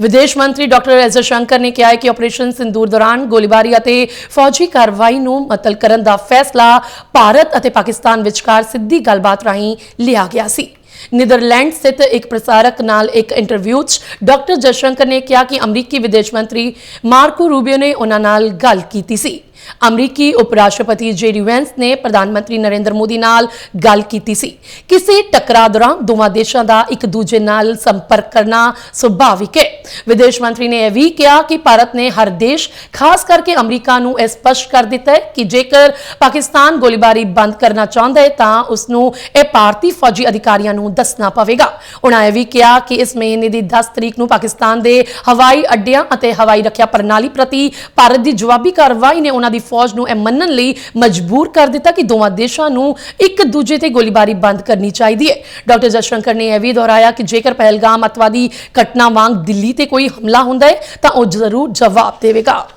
ਵਿਦੇਸ਼ ਮੰਤਰੀ doctor S Shankar ਨੇ ਕਿਹਾ ਹੈ ਕਿ ਆਪਰੇਸ਼ਨ ਸਿੰਦੂਰ ਦੌਰਾਨ ਗੋਲੀਬਾਰੀ ਅਤੇ ਫੌਜੀ ਕਾਰਵਾਈ ਨੂੰ ਮਤਲ ਕਰਨ ਦਾ ਫੈਸਲਾ ਭਾਰਤ ਅਤੇ ਪਾਕਿਸਤਾਨ ਵਿਚਕਾਰ ਸਿੱਧੀ ਗੱਲਬਾਤ ਰਾਹੀਂ ਲਿਆ ਗਿਆ ਸੀ। ਨੀਦਰਲੈਂਡ ਸਥਿਤ ਇੱਕ ਪ੍ਰਸਾਰਕ ਨਾਲ ਇੱਕ ਇੰਟਰਵਿਊ 'ਚ ਡਾਕਟਰ ਜਸ਼ੰਕਰ ਨੇ ਕਿਹਾ ਕਿ ਅਮਰੀਕੀ ਵਿਦੇਸ਼ ਮੰਤਰੀ ਮਾਰਕੋ ਰੂਬੀਓ ਨੇ ਉਹਨਾਂ ਨਾਲ ਗੱਲ ਕੀਤੀ ਸੀ। ਅਮਰੀਕੀ ਉਪ ਰਾਸ਼ਟਰਪਤੀ ਜੇਡੀ ਵੈਂਸ ਨੇ ਪ੍ਰਧਾਨ ਮੰਤਰੀ ਨਰਿੰਦਰ ਮੋਦੀ ਨਾਲ ਗੱਲ ਕੀਤੀ ਸੀ। ਕਿਸੇ ਟਕਰਾਅ ਦੌਰਾਨ ਦੋਵਾਂ ਦੇਸ਼ਾਂ ਦਾ ਇੱਕ ਦੂਜੇ ਨਾਲ ਸੰਪਰਕ ਕਰਨਾ ਸੁਭਾਵਿਕ ਹੈ। ਵਿਦੇਸ਼ ਮੰਤਰੀ ਨੇ ਇਹ ਵੀ ਕਿਹਾ ਕਿ ਭਾਰਤ ਨੇ ਹਰ ਦੇਸ਼, ਖਾਸ ਕਰਕੇ ਅਮਰੀਕਾ ਨੂੰ ਇਹ ਸਪਸ਼ਟ ਕਰ ਦਿੱਤਾ ਹੈ ਕਿ ਜੇਕਰ ਪਾਕਿਸਤਾਨ ਗੋਲੀਬਾਰੀ ਬੰਦ ਕਰਨਾ ਚਾਹੁੰਦਾ ਹੈ ਤਾਂ ਉਸ ਨੂੰ ਇਹ ਭਾਰਤੀ ਫੌਜੀ ਅਧਿਕਾਰੀਆਂ ਨੂੰ ਦੱਸਣਾ ਪਵੇਗਾ। ਉਹਨਾਂ ਇਹ ਵੀ ਕਿਹਾ ਕਿ ਇਸ ਮਹੀਨੇ ਦੀ 10 ਤਰੀਕ ਨੂੰ ਪਾਕਿਸਤਾਨ ਦੇ ਹਵਾਈ ਅੱਡਿਆਂ ਅਤੇ ਹਵਾਈ ਰੱਖਿਆ ਪ੍ਰਣਾਲੀ ਪ੍ਰਤੀ ਭਾਰਤ ਦੀ ਜਵਾਬੀ ਕਾਰਵਾਈ ਨੇ ਉਹਨਾਂ ਦੀ ਫੌਜ ਨੂੰ ਇਹ ਮੰਨਣ ਲਈ ਮਜਬੂਰ ਕਰ ਦਿੱਤਾ ਕਿ ਦੋਵਾਂ ਦੇਸ਼ਾਂ ਨੂੰ ਇੱਕ ਦੂਜੇ ਤੇ ਗੋਲੀਬਾਰੀ ਬੰਦ ਕਰਨੀ ਚਾਹੀਦੀ ਹੈ। ਡਾਕਟਰ ਜਸ਼ੰਕਰ ਨੇ ਇਹ ਵੀ ਦੁਹਰਾਇਆ ਕਿ ਜੇਕਰ ਪਹਿਲਗਾਮ ਅਤਵਾਦੀ ਘਟਨਾ ਵਾਂਗ ਦਿੱਲੀ ਤੇ ਕੋਈ ਹਮਲਾ ਹੁੰਦਾ ਹੈ, ਤਾਂ ਉਹ ਜ਼ਰੂਰ ਜਵਾਬ ਦੇਵੇਗਾ।